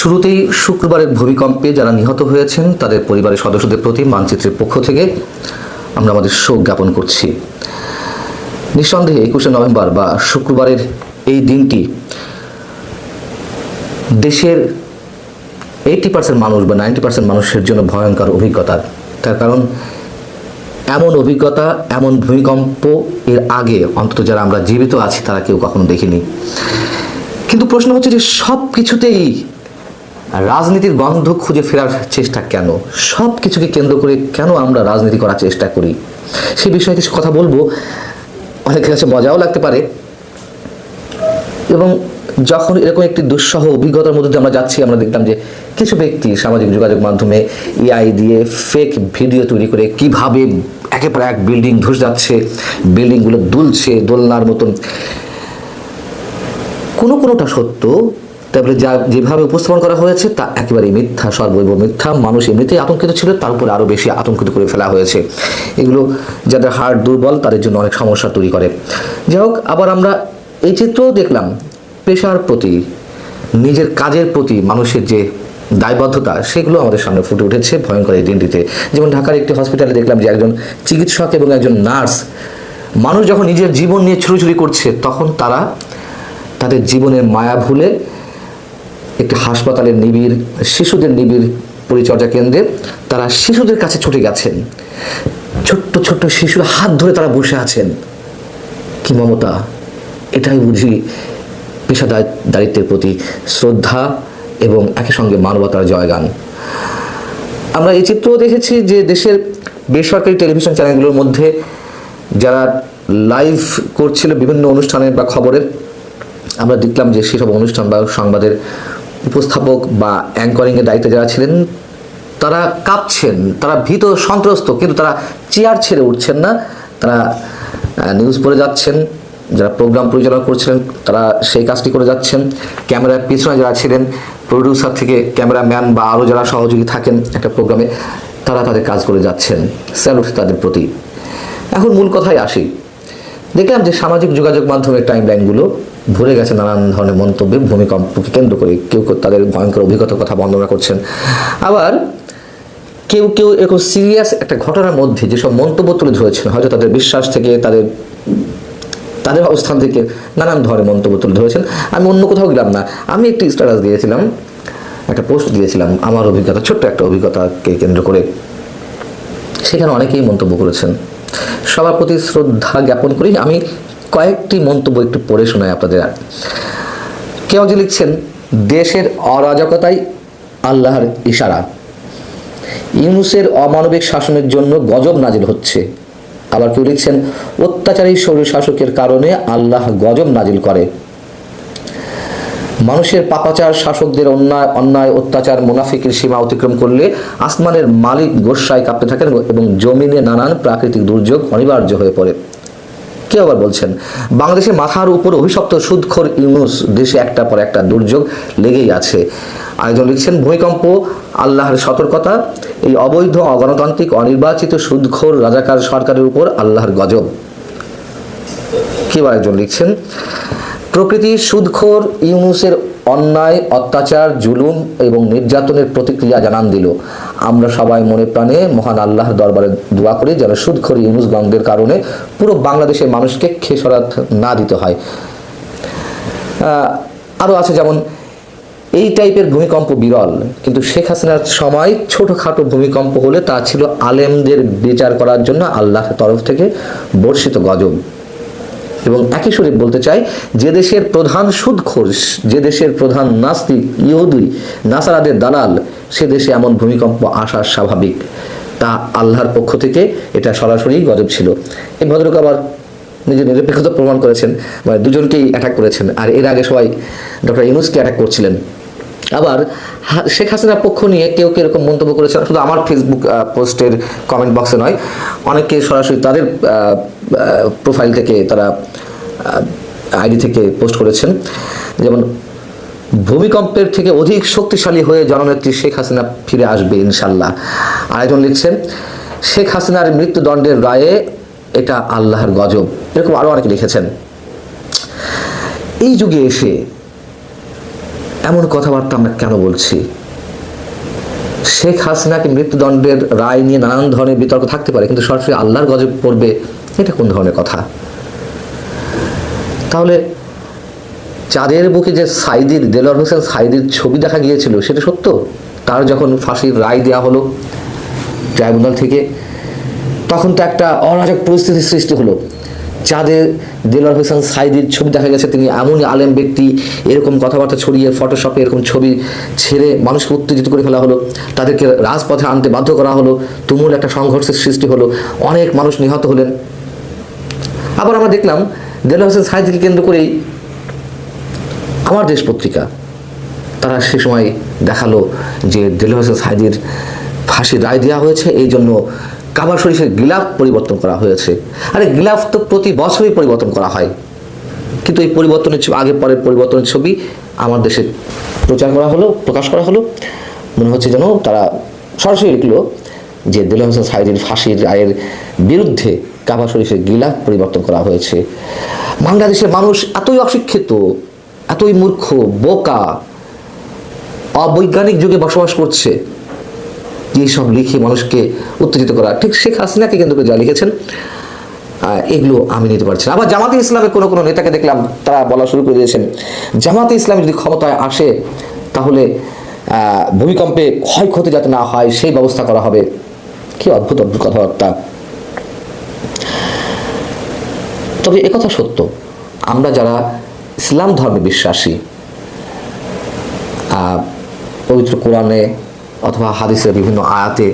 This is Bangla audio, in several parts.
শুরুতেই শুক্রবারের ভূমিকম্পে যারা নিহত হয়েছেন, তাদের পরিবারের সদস্যদের প্রতি মানচিত্রের পক্ষ থেকে আমরা আমাদের শোক জ্ঞাপন করছি। নিঃসন্দেহে একুশে নভেম্বর বা শুক্রবারের এই দিনটি দেশের এইটি পার্সেন্ট মানুষ বা নাইনটি পার্সেন্ট মানুষের জন্য ভয়ঙ্কর অভিজ্ঞতা। তার কারণ, এমন অভিজ্ঞতা, এমন ভূমিকম্প এর আগে অন্তত যারা আমরা জীবিত আছি, তারা কেউ কখনো দেখিনি। কিন্তু প্রশ্ন হচ্ছে যে সব কিছুতেই রাজনীতির গন্ধ খুঁজে ফেরার চেষ্টা কেন? সব কিছুকে কেন্দ্র করে কেন আমরা রাজনীতি করার চেষ্টা করি? সে বিষয়ে কিছু কথা বলব। অনেকের কাছে মজাও লাগতে পারে। এবং যখন এরকম একটি দুঃসহ অভিজ্ঞতার মধ্যে আমরা যাচ্ছি, আমরা দেখলাম যে কিছু ব্যক্তি সামাজিক যোগাযোগ মাধ্যমে এআই দিয়ে ফেক ভিডিও তৈরি করে কীভাবে একেবারে এক বিল্ডিং ধসে যাচ্ছে বিল্ডিংগুলো দুলছে, দোলনার মতন। কোনো কোনোটা সত্য তারপরে যা যেভাবে উপস্থাপন করা হয়েছে তা একেবারে মিথ্যা, সর্বৈব মিথ্যা। মানুষ এমনিতেই আতঙ্কিত ছিল তার উপরে আরও বেশি আতঙ্কিত করে ফেলা হয়েছে। এগুলো যাদের হার্ট দুর্বল, তাদের জন্য অনেক সমস্যা তৈরি করে। যাই হোক, আবার আমরা এই চিত্রও দেখলাম, পেশার প্রতি, নিজের কাজের প্রতি মানুষের যে দায়বদ্ধতা, সেগুলো আমাদের সামনে ফুটে উঠেছে ভয়ঙ্কর এই দিনটিতে। যেমন ঢাকার একটি হসপিটালে দেখলাম যে একজন চিকিৎসক এবং একজন নার্স মানুষ যখন নিজের জীবন নিয়ে ছুটোছুটি করছে, তখন তারা তাদের জীবনের মায়া ভুলে একটি হাসপাতালের নিবিড়, শিশুদের নিবিড় পরিচর্যা কেন্দ্রে তারা শিশুদের কাছে ছুটে গেছেন। ছোট্ট ছোট্ট শিশুর হাত ধরে তারা বসে আছেন। কি মমতা? এটাই বুঝি পেশাদার দায়িত্বের প্রতি শ্রদ্ধা এবং একই সঙ্গে মানবতার জয়গান। আমরা এই চিত্রও দেখেছি যে দেশের বেসরকারি টেলিভিশন চ্যানেলগুলোর মধ্যে যারা লাইভ করছিল বিভিন্ন অনুষ্ঠানের বা খবরের, আমরা দেখলাম যে সেসব অনুষ্ঠান বা সংবাদের উপস্থাপক বা অ্যাঙ্করিংয়ের দায়িত্বে যারা ছিলেন, তারা কাঁপছেন, তারা ভীত, সন্ত্রস্ত, কিন্তু তারা চেয়ার ছেড়ে উঠছেন না। তারা নিউজ পড়ে যাচ্ছেন, যারা প্রোগ্রাম পরিচালনা করছিলেন তারা সেই কাজটি করে যাচ্ছেন। ক্যামেরার পিছনে যারা ছিলেন প্রডিউসার থেকে ক্যামেরাম্যান বা আরও যারা সহযোগী থাকেন একটা প্রোগ্রামে তারা তাদের কাজ করে যাচ্ছেন। স্যালুট তাদের প্রতি। এখন মূল কথায় আসি। দেখলাম যে সামাজিক যোগাযোগ মাধ্যমের টাইম লাইনগুলো ভরে গেছে নানান ধরনের মন্তব্যে, ভূমিকম্পকে কেন্দ্র করে কেউ কেউ তাদের ভয়ঙ্কর অভিজ্ঞতার কথা বর্ণনা করছেন। আবার কেউ কেউ এরকম সিরিয়াস একটা ঘটনার মধ্যে যেসব মন্তব্য তুলে ধরেছেন, হয়তো তাদের বিশ্বাস থেকে, তাদের তাদের অবস্থান থেকে নানান ধরনের মন্তব্য তুলে ধরেছেন। আমি অন্য কোথাও গেলাম না। আমি একটি স্ট্যাটাস দিয়েছিলাম, একটা পোস্ট দিয়েছিলাম, আমার অভিজ্ঞতা, ছোট্ট একটা অভিজ্ঞতাকে কেন্দ্র করে। সেখানে অনেকেই মন্তব্য করেছেন। সবার প্রতি শ্রদ্ধা জ্ঞাপন করি। আমি কয়েকটি মন্তব্য একটু পড়ে শোনায় আপনাদের। কেউ যে লিখছেন, দেশের অরাজকতাই আল্লাহর ইশারা। ইউনুসের অমানবিক শাসনের জন্য গজব নাজিল হচ্ছে। আবার কেউ লিখছেন, অত্যাচারী শরীর শাসকের কারণে আল্লাহ গজব নাজিল করে। মানুষের পাপাচার শাসকদের অন্যায় অন্যায়, অত্যাচার, মুনাফিকের সীমা অতিক্রম করলে আসমানের মালিক গোসায় কাঁপতে থাকেন এবং জমিনে নানান প্রাকৃতিক দুর্যোগ অনিবার্য হয়ে পড়ে। কেউ আবার বলছেন? বাংলাদেশের মাথার উপর অভিশপ্ত সুদখোর ইউনুস দেশে একটা পর একটা দুর্যোগ লেগেই আছে। আয়োজন লিখছেন, ভূমিকম্প, আল্লাহর সতর্কতা, এই অবৈধ, অগণতান্ত্রিক, অনির্বাচিত সুদখোর রাজাকার সরকারের উপর আল্লাহর গজব। কেউ একজন লিখছেন? প্রকৃতি সুদখোর ইউনুসের অন্যায়, অত্যাচার, জুলুম এবং নির্যাতনের প্রতিক্রিয়া জানান দিল। আমরা সবাই মনে প্রাণে মহান আল্লাহর দরবারে দোয়া করি যেন সুদখোর ইউনুস গঙ্গের কারণে পুরো বাংলাদেশের মানুষকে খেসরাত না দিতে হয়। আরও আছে যেমন, এই টাইপের ভূমিকম্প বিরল, কিন্তু শেখ হাসিনার সময় ছোটোখাটো ভূমিকম্প হলে তা ছিল আলেমদের বিচার করার জন্য আল্লাহর তরফ থেকে বর্ষিত গজব। এবং একই শরীফ বলতে চাই, যে দেশের প্রধান সুদখোর, যে দেশের প্রধান নাস্তিক ইহুদুই নাসারাদের দালাল, সে দেশে এমন ভূমিকম্প আসার স্বাভাবিক। তা আল্লাহর পক্ষ থেকে এটা সরাসরি গজব ছিল। এই ভদ্রলোক আবার নিজের নিরপেক্ষতা প্রমাণ করেছেন মানে দুজনকেই অ্যাটাক করেছেন, আর এর আগে সবাই ডক্টর ইউনুসকে অ্যাটাক করছিলেন। আবার শেখ হাসিনার পক্ষ নিয়ে কেউ কেউ এরকম মন্তব্য করেছেন? শুধু আমার ফেসবুক পোস্টের কমেন্ট বক্সে নয়, অনেকে সরাসরি তাদের প্রোফাইল থেকে তারা আইডি থেকে পোস্ট করেছেন। যেমন, ভূমিকম্পের থেকে অধিক শক্তিশালী হয়ে জননেত্রী শেখ হাসিনা ফিরে আসবে ইনশাল্লাহ। আরেকজন লিখছেন, শেখ হাসিনার মৃত্যুদণ্ডের রায়ে এটা আল্লাহর গজব। এরকম আরও অনেকে লিখেছেন। এই যুগে এসে এমন কথাবার্তা আমরা কেন বলছি? শেখ হাসিনাকে মৃত্যুদণ্ডের রায় নিয়ে নানান ধরনের বিতর্ক থাকতে পারে, কিন্তু সরাসরি আল্লাহর গজব পড়বে এটা কোন ধরনের কথা? তাহলে চাঁদের বুকে যে সাইদির দেলোয়ার হোসেন সাইদির ছবি দেখা গিয়েছিল, সেটা সত্য? তার যখন ফাঁসির রায় দেওয়া হলো ট্রাইব্যুনাল থেকে, তখন তো একটা অরাজক পরিস্থিতির সৃষ্টি হলো। চাঁদের দেলোয়ার হোসেন সাইদির ছবি দেখা গেছে, তিনি এমনই আলেম ব্যক্তি, এরকম কথাবার্তা ছড়িয়ে ফটোশপে এরকম ছবি ছেড়ে মানুষকে উত্তেজিত করে ফেলা হলো, তাদেরকে রাজপথে আনতে বাধ্য করা হলো, তুমুল একটা সংঘর্ষের সৃষ্টি হলো, অনেক মানুষ নিহত হলেন। আবার আমরা দেখলাম দেলোয়ার হোসেন সাইদিকে কেন্দ্র করেই আমার দেশ পত্রিকা, তারা সে সময় দেখাল যে দেলোয়ার হোসেন সাইদির ফাঁসির রায় দেওয়া হয়েছে, এই জন্য কাবা শরীফের গিলাফ পরিবর্তন করা হয়েছে। আরে গিলাফ তো প্রতি বছরই পরিবর্তন করা হয়। কিন্তু এই পরিবর্তনের ছবি আগে পরের পরিবর্তনের ছবি আমার দেশে প্রচার করা হলো, প্রকাশ করা হলো। মনে হচ্ছে যেন তারা সরাসরি লিখলো যে দেলোয়ার হোসেন সাইদির ফাঁসির রায়ের বিরুদ্ধে কাবা শরীফের গিলাফ পরিবর্তন করা হয়েছে। বাংলাদেশের মানুষ এতই অশিক্ষিত, এতই মূর্খ, বোকা, অবৈজ্ঞানিক যুগে বসবাস করছে সব লিখে মানুষকে উত্তেজিত করা। ঠিক শেখ হাসিনাকে কেন্দ্র করে যা লিখেছেন এগুলো আমি নিতে পারছি না। আবার জামাতে ইসলামের কোনো কোনো নেতাকে দেখলাম, তারা বলা শুরু করে দিয়েছেন, জামাতে ইসলাম যদি ক্ষমতায় আসে, তাহলে ভূমিকম্পে ক্ষয়ক্ষতি যাতে না হয়, সেই ব্যবস্থা করা হবে। কি অদ্ভুত অদ্ভুত কথাবার্তা। তবে একথা সত্য। আমরা যারা ইসলাম ধর্মে বিশ্বাসী পবিত্র কোরআনে অথবা হাদিসের বিভিন্ন আয়াতে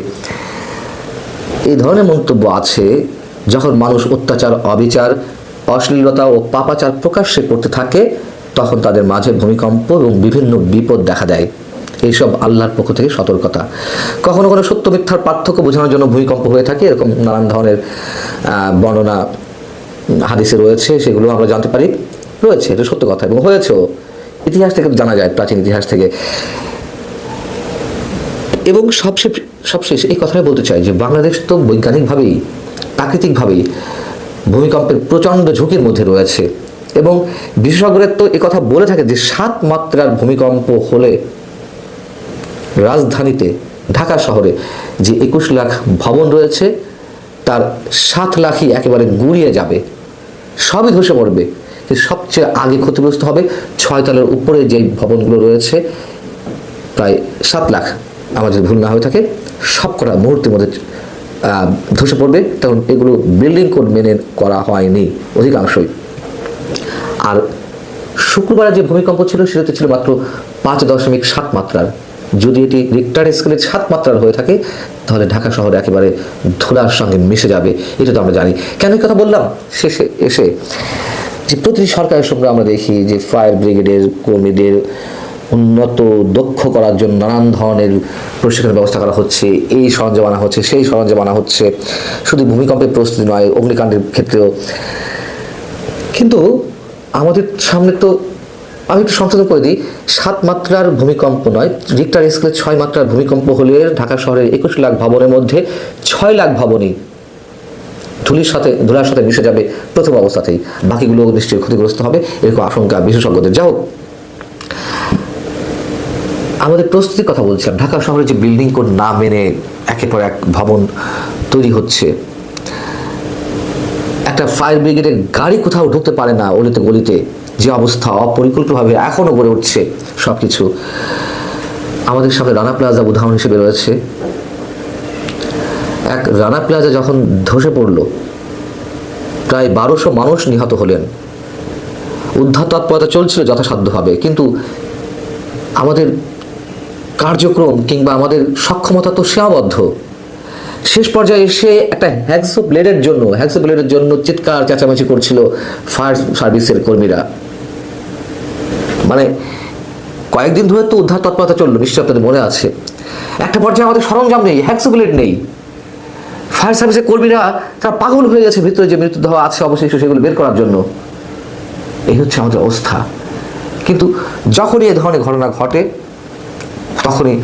এই ধরনের মন্তব্য আছে যখন মানুষ অত্যাচার, অবিচার, অশ্লীলতা ও পাপাচার প্রকাশ্যে করতে থাকে, তখন তাদের মাঝে ভূমিকম্প এবং বিভিন্ন বিপদ দেখা দেয়। এইসব আল্লাহর পক্ষ থেকে সতর্কতা। কখনো কোনো সত্য মিথ্যার পার্থক্য বোঝানোর জন্য ভূমিকম্প হয়ে থাকে, এরকম নানান ধরনের বর্ণনা হাদিসে রয়েছে, সেগুলো আমরা জানতে পারি। রয়েছে, এটা সত্য কথা এবং হয়েছেও ইতিহাস থেকে জানা যায়, প্রাচীন ইতিহাস থেকে। এবং সবশেষ সবশেষ এই কথাই বলতে চাই যে বাংলাদেশ তো বৈজ্ঞানিকভাবেই, প্রাকৃতিকভাবেই ভূমিকম্পের প্রচণ্ড ঝুঁকির মধ্যে রয়েছে। এবং বিশেষজ্ঞরা তো কথা বলে থাকে যে সাত মাত্রার ভূমিকম্প হলে রাজধানীতে, ঢাকা শহরে যে একুশ লাখ ভবন রয়েছে, তার সাত লাখই একেবারে গুড়িয়ে যাবে। সবই ধসে পড়বে। কিন্তু সবচেয়ে আগে ক্ষতিগ্রস্ত হবে ছয় তলার উপরে যে ভবনগুলো রয়েছে, প্রায় সাত লাখ। আমার যদি ভুল না হয়ে থাকে, সব করা মুহূর্তের মধ্যে ধসে পড়বে। তখন এগুলো বিল্ডিং কোড মেনে করা হয়নি, অধিকাংশই। আর শুক্রবার যে ভূমিকম্প ছিল, সেটাতে ছিল মাত্র পাঁচ দশমিক সাত মাত্রার। যদি এটি রিক্টার স্কেলের সাত মাত্রার হয়ে থাকে, তাহলে ঢাকা শহরে একেবারে ধুলার সঙ্গে মিশে যাবে, এটা তো আমরা জানি। কেন এই কথা বললাম? শেষে এসে যে প্রতিটি সরকারের সঙ্গে আমরা দেখি যে ফায়ার ব্রিগেডের কর্মীদের উন্নত দক্ষ করার জন্য নানান ধরনের প্রশিক্ষণের ব্যবস্থা করা হচ্ছে, এই সরঞ্জাম আনা হচ্ছে, সেই সরঞ্জাম আনা হচ্ছে। শুধু ভূমিকম্পের প্রস্তুতি নয়, অগ্নিকাণ্ডের ক্ষেত্রেও। কিন্তু আমাদের সামনে তো আমি একটু সংশোধন করে দিই। সাত মাত্রার ভূমিকম্প নয়। রিক্টার স্কেলে ছয় মাত্রার ভূমিকম্প হলে ঢাকা শহরের একুশ লাখ ভবনের মধ্যে ছয় লাখ ভবনই ধুলির সাথে, ধুলার সাথে মিশে যাবে প্রথম অবস্থাতেই। বাকিগুলো নিশ্চয়ই ক্ষতিগ্রস্ত হবে, এরকম আশঙ্কা বিশেষজ্ঞদের। যাও আমাদের প্রস্তুতির কথা বলছিলাম। ঢাকা শহরে যে বিল্ডিং কোড না মেনে একের পর এক ভবন তৈরি হচ্ছে, একটা ফায়ার ব্রিগেডের গাড়ি কোথাও ঢুকতে পারে না অলিতে গলিতে। যে অবস্থা অপরিকল্পিতভাবে এখনও গড়ে উঠছে সব কিছু আমাদের সামনে রানা প্লাজা উদাহরণ হিসেবে রয়েছে। এক রানা প্লাজা যখন ধসে পড়ল, প্রায় বারোশো মানুষ নিহত হলেন। উদ্ধার তৎপরতা চলছিল যথাসাধ্যভাবে, কিন্তু আমাদের কার্যক্রম কিংবা আমাদের সক্ষমতা তো সীমাবদ্ধ। শেষ পর্যায়ে এসে একটা হ্যাক্সো ব্লেডের জন্য হ্যাক্সো ব্লেডের জন্য চিৎকার, চেঁচামেচি করছিল ফায়ার সার্ভিসের কর্মীরা। মানে কয়েকদিন ধরে তো উদ্ধার তৎপরতা চলল নিশ্চয় আপনাদের মনে আছে। একটা পর্যায়ে আমাদের সরঞ্জাম নেই হ্যাক্সো ব্লেড নেই। ফায়ার সার্ভিসের কর্মীরা তারা পাগল হয়ে গেছে ভিতরে যে মৃতদেহ আছে অবশেষ সেগুলো বের করার জন্য। এই হচ্ছে আমাদের অবস্থা। কিন্তু যখনই এ ধরনের ঘটনা ঘটে, তখনই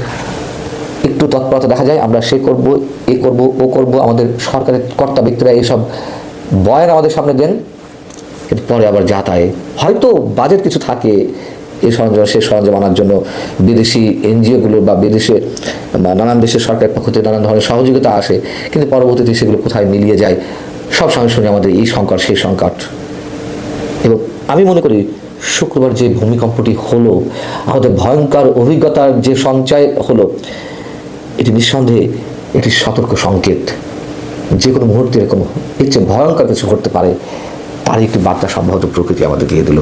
একটু তৎপরতা দেখা যায়, আমরা সে করব, এ করব, ও করব, আমাদের সরকারের কর্তা ব্যক্তিরা এইসব বয়ান আমাদের সামনে দেন। এর পরে আবার যা তাই। হয়তো বাজেট কিছু থাকে এই সরঞ্জাম, সেই সরঞ্জাম আনার জন্য বিদেশি এনজিওগুলো বা বিদেশে নানান দেশের সরকারের পক্ষ থেকে নানান ধরনের সহযোগিতা আসে, কিন্তু পরবর্তীতে সেগুলো কোথায় মিলিয়ে যায়, সব সঙ্গে সঙ্গে আমাদের এই সংকট, সেই সংকট। এবং আমি মনে করি শুক্রবার যে ভূমিকম্পটি হলো, আমাদের ভয়ঙ্কর অভিজ্ঞতার যে সঞ্চয় হলো, এটি নিঃসন্দেহে একটি সতর্ক সংকেত। যে কোনো মুহূর্তে এরকম এর চেয়ে ভয়ঙ্কর কিছু ঘটতে পারে। তার একটি বার্তা সম্ভবত প্রকৃতি আমাদের দিয়ে দিল।